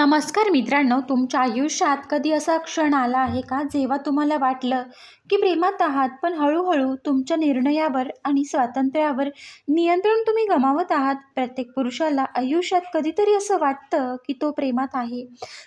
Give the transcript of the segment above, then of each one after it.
नमस्कार मित्रांनो तुमच्या आयुष्यात कधी असा क्षण आला आहे का जेव्हा तुम्हाला वाटलं की प्रेमात आहात पण हळूहळू तुमच्या निर्णयावर आणि स्वातंत्र्यावर नियंत्रण तुम्ही गमावत आहात. प्रत्येक पुरुषाला आयुष्यात कधीतरी असं वाटतं की तो प्रेमात आहे.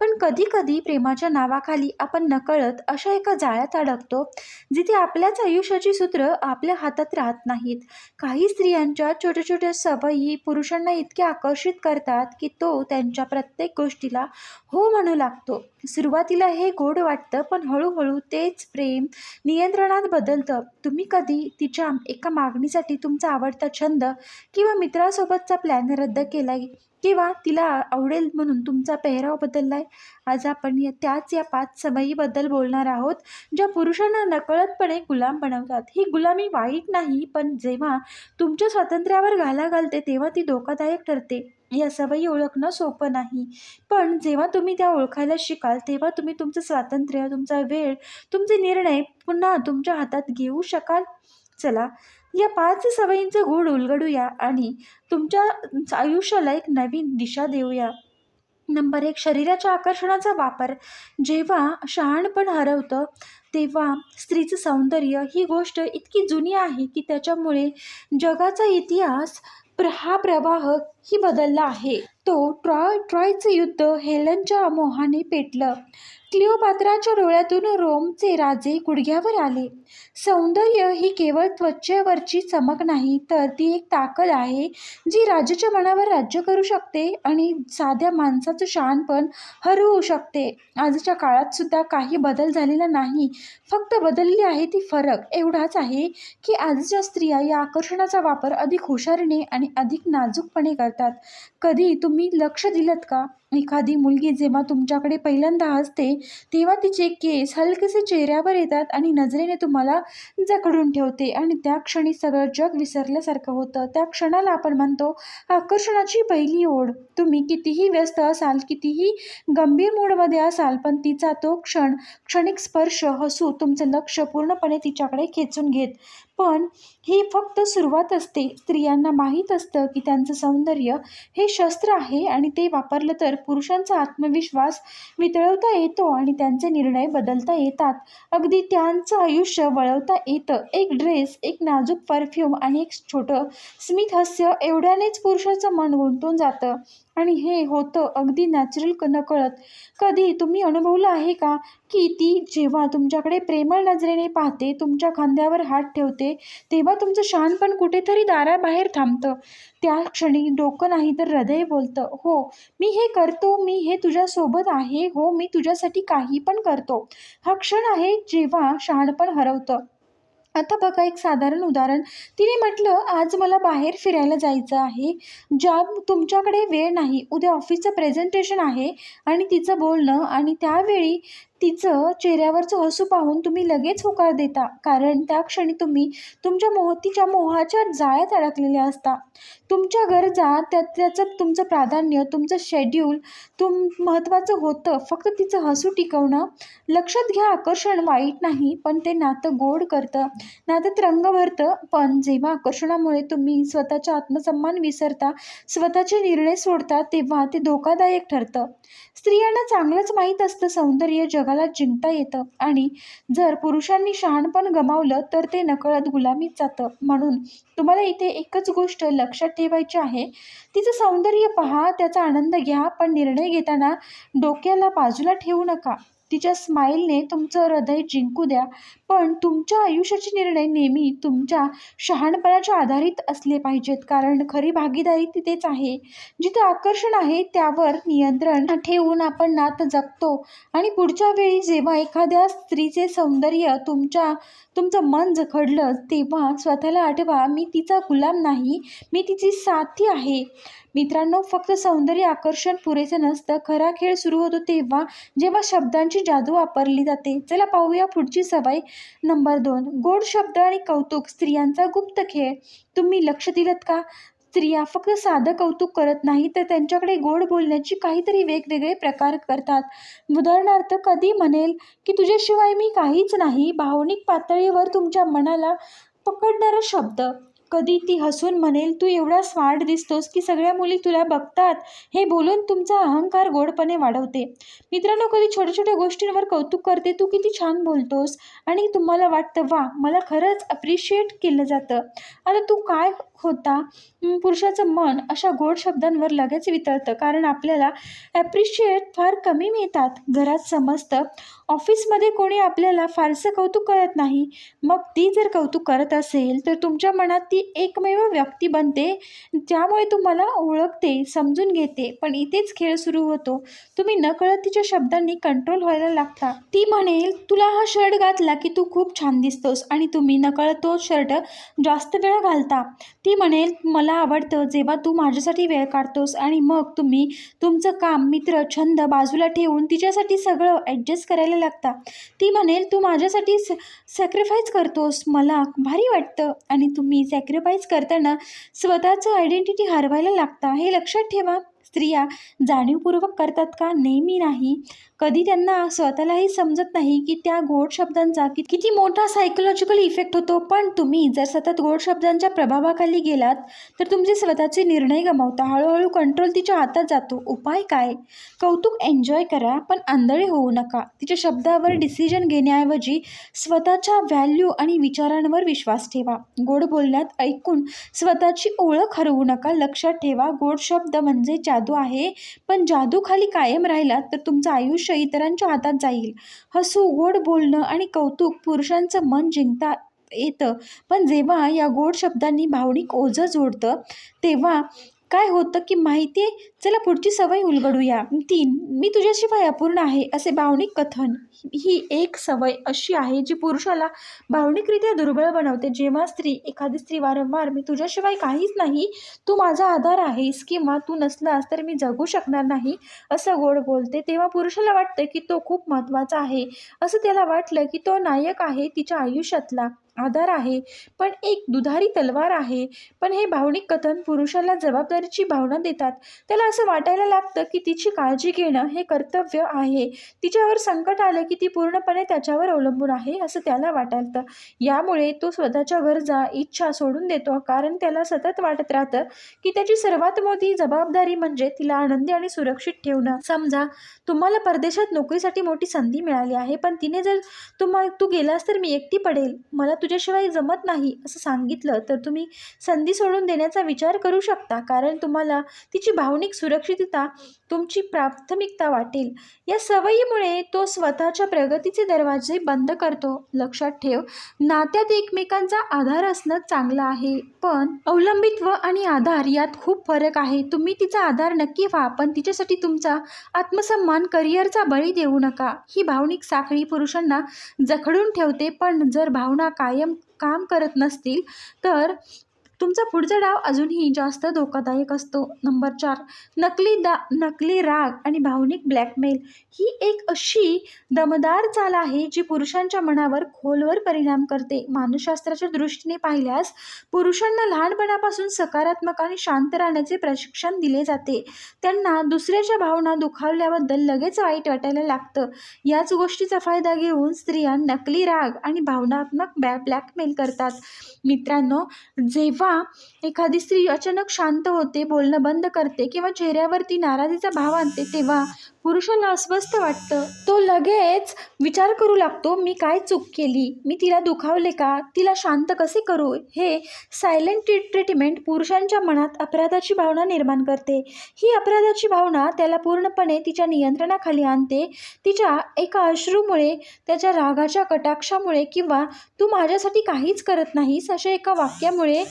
पण कधी कधी प्रेमाच्या नावाखाली आपण नकळत अशा एका जाळ्यात अडकतो जिथे आपल्याच आयुष्याची सूत्र आपल्या हातात राहत नाहीत. काही स्त्रियांच्या छोट्या छोट्या सवयी पुरुषांना इतक्या आकर्षित करतात की तो त्यांच्या प्रत्येक गोष्टीला हो म्हणू लागतो. सुरुवातीला हे गोड वाटतं पण हळूहळू तेच प्रेम नियंत्रणात बदलतं. तुम्ही कधी तिच्या एका मागणीसाठी तुमचा आवडता छंद किंवा मित्रासोबतचा प्लॅन रद्द केला किंवा तिला आवडेल म्हणून तुमचा पेहराव बदलला आहे आज आपण या त्याच या पाच सवयीबद्दल बोलणार आहोत ज्या पुरुषांना नकळतपणे गुलाम बनवतात. ही गुलामी वाईट नाही पण जेव्हा तुमच्या स्वातंत्र्यावर घाला घालते तेव्हा ती धोकादायक ठरते. या सवयी ओळखणं सोपं नाही. पण जेव्हा तुम्ही त्या ओळखायला शिकाल तेव्हा तुम्ही तुमचं स्वातंत्र्य तुमचा वेळ तुमचे निर्णय पुन्हा तुमच्या हातात घेऊ शकाल? चला या पाच सवयींचं गूढ उलगडूया आणि तुमच्या आयुष्याला एक नवीन दिशा देऊया. नंबर एक शरीराच्या आकर्षणाचा वापर. जेव्हा शहाणपण हरवतं तेव्हा स्त्रीचं सौंदर्य ही गोष्ट इतकी जुनी आहे की त्याच्यामुळे जगाचा इतिहास प्र हा प्रवाह ही बदलला आहे. तो ट्रॉय ट्रॉयचं युद्ध हेलनच्या मोहाने पेटलं. क्लिओपात्राच्या डोळ्यातून रोमचे राजे गुडघ्यावर आले. सौंदर्य ही केवळ त्वचेवरची चमक नाही तर ती एक ताकद आहे जी राजाच्या मनावर राज्य करू शकते आणि साध्या माणसाचं शहाणपण हरवू शकते. आजच्या काळात सुद्धा काही बदल झालेला नाही फक्त बदलली आहे ती फरक. एवढाच आहे की आजच्या स्त्रिया या आकर्षणाचा वापर अधिक हुशारीने आणि अधिक नाजूकपणे करतात कधी? तुम्ही लक्ष दिलं का? एखादी मुलगी जेव्हा तुमच्याकडे पहिल्यांदा हसते तेव्हा तिचे केस हलकेसे चेहऱ्यावर येतात आणि नजरेने तुम्हाला जकडून ठेवते आणि त्या क्षणी सगळं जग विसरल्यासारखं होतं. त्या क्षणाला आपण म्हणतो आकर्षणाची पहिली ओढ. तुम्ही कितीही व्यस्त असाल कितीही गंभीर मूडमध्ये असाल पण तिचा तो क्षण क्षणिक स्पर्श हसू तुमचं लक्ष पूर्णपणे तिच्याकडे खेचून घेत. पण ही फक्त सुरुवात असते. स्त्रियांना माहीत असतं की त्यांचं सौंदर्य हे शस्त्र आहे आणि ते वापरलं तर पुरुषांचा आत्मविश्वास वितळवता येतो आणि त्यांचे निर्णय बदलता येतात. अगदी त्यांचं आयुष्य वळवता येतं. एक ड्रेस एक नाजूक परफ्यूम आणि एक छोटं स्मित हास्य एवढ्यानेच पुरुषाचं मन गुंतून जातं. आणि हे होतं अगदी नॅचरल क नकळत. कधी तुम्ही अनुभवलं आहे का की ती जेव्हा तुमच्याकडे प्रेमळ नजरेने पाहते तुमच्या खांद्यावर हात ठेवते तेव्हा तुमचं शहाणपण कुठेतरी दाराबाहेर थांबतं. त्या क्षणी डोकं नाही तर हृदय बोलतं हो मी हे करतो मी हे तुझ्यासोबत आहे हो मी तुझ्यासाठी काही पण करतो. हा क्षण आहे जेव्हा शहाणपण हरवतं. आता बघा एक साधारण उदाहरण. तिने म्हटलं आज मला बाहेर फिरायला जायचं आहे. ज्या तुमच्याकडे वेळ नाही. उद्या ऑफिसचं प्रेझेंटेशन आहे आणि तिचं बोलणं आणि त्यावेळी तिचं चेहऱ्यावरचं हसू पाहून तुम्ही लगेच होकार देता कारण त्या क्षणी तुम्ही तुमच्या मोहतीच्या मोहाच्या जाळ्यात अडकलेले असता. तुमच्या गरजा त्या त्याचं तुमचं प्राधान्य तुमचं शेड्यूल तुम महत्त्वाचं होतं फक्त तिचं हसू टिकवणं. लक्षात घ्या आकर्षण वाईट नाही पण ते नातं गोड करतं. नातं रंग भरतं पण जेव्हा आकर्षणामुळे तुम्ही स्वतःचा आत्मसन्मान विसरता स्वतःचे निर्णय सोडता तेव्हा ते धोकादायक ठरतं. स्त्रियांना चांगलंच माहीत असतं सौंदर्य जग. जगाला जिंकता येतं. आणि जर पुरुषांनी शहाणपण गमावलं तर ते नकळत गुलामीत जातं. म्हणून तुम्हाला इथे एकच गोष्ट लक्षात ठेवायची आहे. तिचं सौंदर्य पहा त्याचा आनंद घ्या पण निर्णय घेताना डोक्याला बाजूला ठेवू नका. तिच्या स्माईलने तुमचं हृदय जिंकू द्या. पण तुमच्या आयुष्याचे निर्णय नेहमी तुमच्या शहाणपणाच्या आधारित असले पाहिजेत. कारण खरी भागीदारी तिथेच आहे. जिथं आकर्षण आहे त्यावर नियंत्रण ठेवून आपण नातं जगतो. आणि पुढच्या वेळी जेव्हा एखाद्या स्त्रीचे सौंदर्य तुमच्या तुमचं मन जखडलं तेव्हा स्वतःला आठवा मी तिचा गुलाम नाही मी तिची साथी आहे. मित्रांनो फक्त सौंदर्य आकर्षण पुरेसे नसतं. खरा खेळ सुरू होतो तेव्हा जेव्हा शब्दांची जादू वापरली जाते. चला पाहूया पुढची सवय नंबर दोन. गोड शब्द आणि कौतुक. स्त्रियांचा गुप्त खेळ. तुम्ही लक्ष दिलं का? स्त्रिया फक्त साधं कौतुक करत नाही तर त्यांच्याकडे गोड बोलण्याची काहीतरी वेगवेगळे प्रकार करतात. उदाहरणार्थ कधी म्हणेल की तुझ्याशिवाय मी काहीच नाही. भावनिक पातळीवर तुमच्या मनाला पकडणारा शब्द. कधी ती हसून म्हणेल तू एवढा स्मार्ट दिसतोस की सगळ्या मुली तुला बघतात. हे बोलून तुमचा अहंकार गोडपणे वाढवते. मित्रांनो कधी छोट्या छोट्या गोष्टींवर कौतुक करते. तू किती छान बोलतोस आणि तुम्हाला वाटतं वा मला खरंच अप्रिशिएट केलं जातं. आता तू काय होता. पुरुषाचं मन अशा गोड शब्दांवर लगेच वितळतं कारण आपल्याला ॲप्रिशिएट फार कमी मिळतात. घरात समजतं ऑफिसमध्ये कोणी आपल्याला फारसं कौतुक करत नाही. मग ती जर कौतुक करत असेल तर तुमच्या मनात ती एकमेव व्यक्ती बनते त्यामुळे तुम्हाला ओळखते समजून घेते. पण इथेच खेळ सुरू होतो. तुम्ही नकळत तिच्या शब्दांनी कंट्रोल व्हायला लागता. ती म्हणेल तुला हा शर्ट घातला की तू खूप छान दिसतोस आणि तुम्ही नकळत तो शर्ट जास्त वेळ घालता. ती म्हणेल मला आवडतं जेव्हा तू माझ्यासाठी वेळ काढतोस आणि मग तुम्ही तुमचं काम मित्र छंद बाजूला ठेवून तिच्यासाठी सगळं ॲडजस्ट करायला लागता. ती म्हणेल तू माझ्यासाठी स सॅक्रिफाईस करतोस मला भारी वाटतं. आणि तुम्ही सॅक्रिफाईस करताना स्वतःचं आयडेंटिटी हरवायला लागता. हे लक्षात ठेवा स्त्रिया जाणीवपूर्वक करतात का? नेहमी नाही. कधी त्यांना स्वतःलाही समजत नाही की त्या गोड शब्दांचा कि किती मोठा सायकोलॉजिकल इफेक्ट होतो. पण तुम्ही जर सतत गोड शब्दांच्या प्रभावाखाली गेलात तर तुमचे स्वतःचे निर्णय गमावता हळूहळू कंट्रोल तिच्या हातात जातो. उपाय काय? कौतुक एन्जॉय करा पण आंधळे होऊ नका. तिच्या शब्दावर डिसिजन घेण्याऐवजी स्वतःच्या व्हॅल्यू आणि विचारांवर विश्वास ठेवा. गोड बोलण्यात ऐकून स्वतःची ओळख हरवू नका. लक्षात ठेवा गोड शब्द म्हणजे जादू आहे. पण जादूखाली कायम राहिला तर तुमचं आयुष्य इतरांच्या हातात जाईल. हसू गोड बोलणं आणि कौतुक पुरुषांचं मन जिंकता येतं. पण जेव्हा या गोड शब्दांनी भावनिक ओझं जोडतं तेव्हा काय होतं की माहिती आहे? चला पुढची सवय उलगडूया. तीन मी तुझ्याशिवाय अपूर्ण आहे असे भावनिक कथन. ही एक सवय अशी आहे जी पुरुषाला भावनिकरित्या दुर्बळ बनवते. जेव्हा स्त्री एखादी स्त्री वारंवार मी तुझ्याशिवाय काहीच नाही तू माझा आधार आहेस किंवा तू नसलास तर मी जगू शकणार नाही असं गोड बोलते. तेव्हा पुरुषाला वाटतं की तो खूप महत्त्वाचा आहे. असं त्याला वाटलं की तो नायक आहे तिच्या आयुष्यातला. आधार आहे. पण एक दुधारी तलवार आहे. पण हे भावनिक कथन पुरुषाला जबाबदारीची भावना देतात. त्याला असं वाटायला लागतं की तिची काळजी घेणं हे कर्तव्य आहे. तिच्यावर संकट आलं की ती पूर्णपणे त्याच्यावर अवलंबून आहे असं त्याला वाटायचं यामुळे तो स्वतःच्या गरजा इच्छा सोडून देतो. कारण त्याला सतत वाटत राहतं की त्याची सर्वात मोठी जबाबदारी म्हणजे तिला आनंदी आणि सुरक्षित ठेवणं. समजा तुम्हाला परदेशात नोकरीसाठी मोठी संधी मिळाली आहे पण तिने जर तुम्हाला तू गेलास तर मी एकटी पडेल. मला तुझ्याशिवाय जमत नाही असं सांगितलं तर तुम्ही संधी सोडून देण्याचा विचार करू शकता. कारण तुम्हाला तिची भावनिक सुरक्षितता तुमची प्राथमिकता वाटेल. या सवयीमुळे तो स्वतःच्या प्रगतीचे दरवाजे बंद करतो. लक्षात ठेव नात्यात एकमेकांचा आधार असणं चांगलं आहे. पण अवलंबित्व आणि आधार यात खूप फरक आहे. तुम्ही तिचा आधार नक्की व्हा पण तिच्यासाठी तुमचा आत्मसन्मान करिअरचा बळी देऊ नका. ही भावनिक साखळी पुरुषांना जखडून ठेवते पण जर भावना कायम काम करत नसतील तर तुमचा पुढचा डाव अजूनही जास्त धोकादायक असतो. नंबर चार नकली दा नकली राग आणि भावनिक ब्लॅकमेल ही एक अशी दमदार चाल आहे जी पुरुषांच्या मनावर खोलवर परिणाम करते. मानसशास्त्राच्या दृष्टीने पाहिल्यास पुरुषांना लहानपणापासून सकारात्मक आणि शांत राहण्याचे प्रशिक्षण दिले जाते. त्यांना दुसऱ्याच्या भावना दुखावल्याबद्दल लगेच वाईट वाटायला लागतं. याच गोष्टीचा फायदा घेऊन स्त्रिया नकली राग आणि भावनात्मक बॅ ब्लॅकमेल करतात. मित्रांनो जेव्हा एखादी स्त्री अचानक शांत होते बोलणं बंद करते किंवा चेहऱ्यावरती नाराजीचा भाव आणते तेव्हा पुरुषाला अस्वस्थ वाटतं. तो लगेच विचार करू लागतो मी काय चूक केली? मी तिला दुखावले का? तिला शांत कसे करू? हे सायलेंट ट्रीटमेंट पुरुषांच्या मनात अपराधाची भावना निर्माण करते. ही अपराधाची भावना त्याला पूर्णपणे तिच्या नियंत्रणाखाली आणते. तिच्या एका अश्रूमुळे त्याच्या रागाच्या कटाक्षामुळे किंवा तू माझ्यासाठी काहीच करत नाहीस अशा एका वाक्यामुळे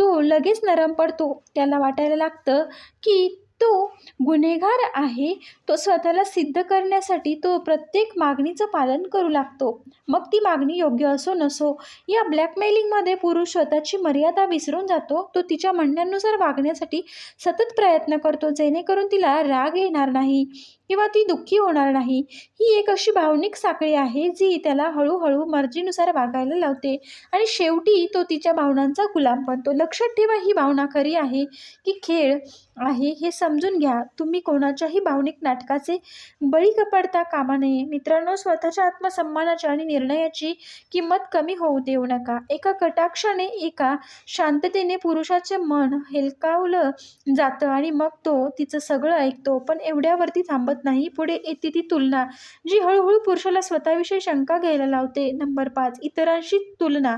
तो लगेच नरम पडतो. त्याला वाटायला लागतं की तो गुन्हेगार आहे. तो स्वतःला सिद्ध करण्यासाठी तो प्रत्येक मागणीचं पालन करू लागतो. मग ती मागणी योग्य असो नसो या ब्लॅकमेलिंगमध्ये पुरुष स्वतःची मर्यादा विसरून जातो. तो तिच्या म्हणण्यानुसार वागण्यासाठी सतत प्रयत्न करतो जेणेकरून तिला राग येणार नाही. किंवा ती दुःखी होणार नाही. ही एक अशी भावनिक साखळी आहे जी त्याला हळूहळू मर्जीनुसार वागायला लावते. आणि शेवटी तो तिच्या भावनांचा गुलाम बनतो. लक्षात ठेवा ही भावना खरी आहे की खेळ आहे हे समजून घ्या. तुम्ही कोणाच्याही भावनिक नाटकाचे बळी पडता कामा नये. मित्रांनो स्वतःच्या आत्मसन्मानाची आणि निर्णयाची किंमत कमी होऊ देऊ नका. एका कटाक्षाने एका शांततेने पुरुषाचे मन हेलकावलं जातं आणि मग तो तिचं सगळं ऐकतो. पण एवढ्यावरती थांबत नाही. पुढे येते ती तुलना. जी हळूहळू पुरुषाला स्वतःविषयी शंका घ्यायला लावते. नंबर पाच. इतरांशी तुलना.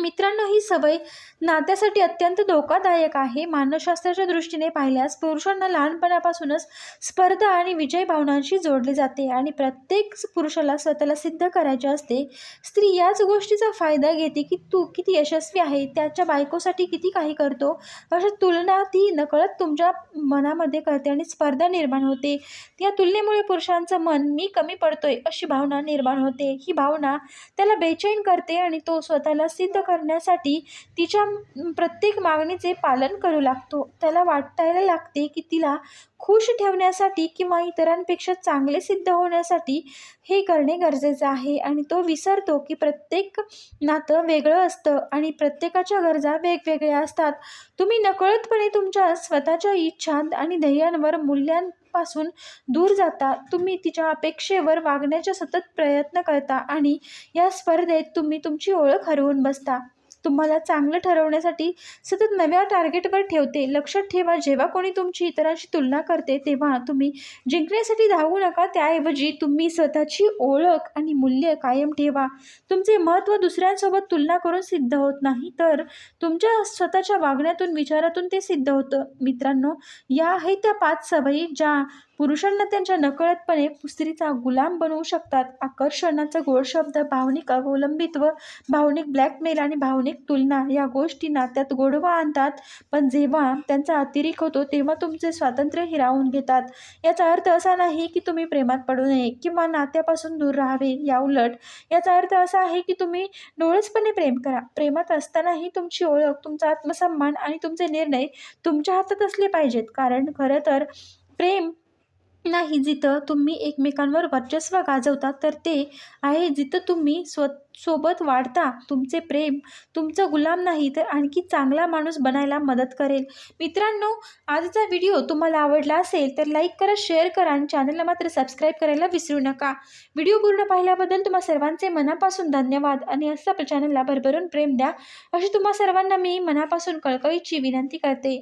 मित्रांनो ही सवय नात्यासाठी अत्यंत धोकादायक आहे. मानवशास्त्राच्या दृष्टीने पाहिल्यास पुरुषांना लहानपणापासूनच स्पर्धा आणि विजय भावनांशी जोडले जाते आणि प्रत्येक पुरुषाला स्वतःला सिद्ध करायचे असते. स्त्री याच गोष्टीचा फायदा घेते की तू किती यशस्वी आहे त्याच्या बायकोसाठी किती काही करतो अशा तुलना ती नकळत तुमच्या मनामध्ये करते आणि स्पर्धा निर्माण होते. या तुलनेमुळे पुरुषांचं मन मी कमी पडतोय अशी भावना निर्माण होते. ही भावना त्याला बेचैन करते आणि तो स्वतःला सिद्ध करण्यासाठी तिच्या प्रत्येक मागणीचे पालन करू लागतो. त्याला वाटायला लागते की तिला खुश ठेवण्यासाठी किंवा इतरांपेक्षा चांगले सिद्ध होण्यासाठी हे करणे गरजेचं आहे आणि तो विसरतो की प्रत्येक नातं वेगळं असतं आणि प्रत्येकाच्या गरजा वेगवेगळ्या असतात. तुम्ही नकळतपणे तुमच्या स्वतःच्या इच्छा आणि ध्येयांवर मूल्यां पासून दूर जाता तुम्ही तिच्या अपेक्षेवर वागण्याचा सतत प्रयत्न करता आणि या स्पर्धेत तुम्ही तुमची ओळख हरवून बसता. तुम्हाला चांगलं ठरवण्यासाठी सतत नव्या टार्गेटवर ठेवते. लक्षात ठेवा जेव्हा कोणी तुमची इतरांशी तुलना करते तेव्हा तुम्ही जिंकण्यासाठी धावू नका. त्याऐवजी तुम्ही स्वतःची ओळख आणि मूल्य कायम ठेवा. तुमचे महत्त्व दुसऱ्यांसोबत तुलना करून सिद्ध होत नाही तर तुमच्या स्वतःच्या वागण्यातून विचारातून ते सिद्ध होतं. मित्रांनो या आहेत त्या पाच सवयी ज्या पुरुषांना त्यांच्या नकळतपणे स्त्रीचा गुलाम बनवू शकतात. आकर्षणाचा गोड शब्द भावनिक अवलंबित्व भावनिक ब्लॅकमेल आणि भावनिक तुलना या गोष्टी नात्यात गोडवा आणतात. पण जेव्हा त्यांचा अतिरेक होतो तेव्हा तुमचे स्वातंत्र्य हिरावून घेतात. याचा अर्थ असा नाही की तुम्ही प्रेमात पडू नये किंवा नात्यापासून दूर राहावे या उलट. याचा अर्थ असा आहे की तुम्ही डोळसपणे प्रेम करा. प्रेमात असतानाही तुमची ओळख तुमचा आत्मसन्मान आणि तुमचे निर्णय तुमच्या हातात असले पाहिजेत. कारण खरं तर प्रेम नाही जिथं तुम्ही एकमेकांवर वर्चस्व गाजवता तर ते आहे जिथं तुम्ही स्व सोबत वाढता तुमचे प्रेम तुमचं गुलाम नाही तर आणखी चांगला माणूस बनायला मदत करेल. मित्रांनो आजचा व्हिडिओ तुम्हाला आवडला असेल तर लाईक करा शेअर करा आणि चॅनलला मात्र सबस्क्राईब करायला विसरू नका. व्हिडिओ पूर्ण पाहिल्याबद्दल तुम्हा सर्वांचे मनापासून धन्यवाद आणि असं आपल्या चॅनलला भरभरून प्रेम द्या अशी तुम्हा सर्वांना मी मनापासून कळकळीची विनंती करते.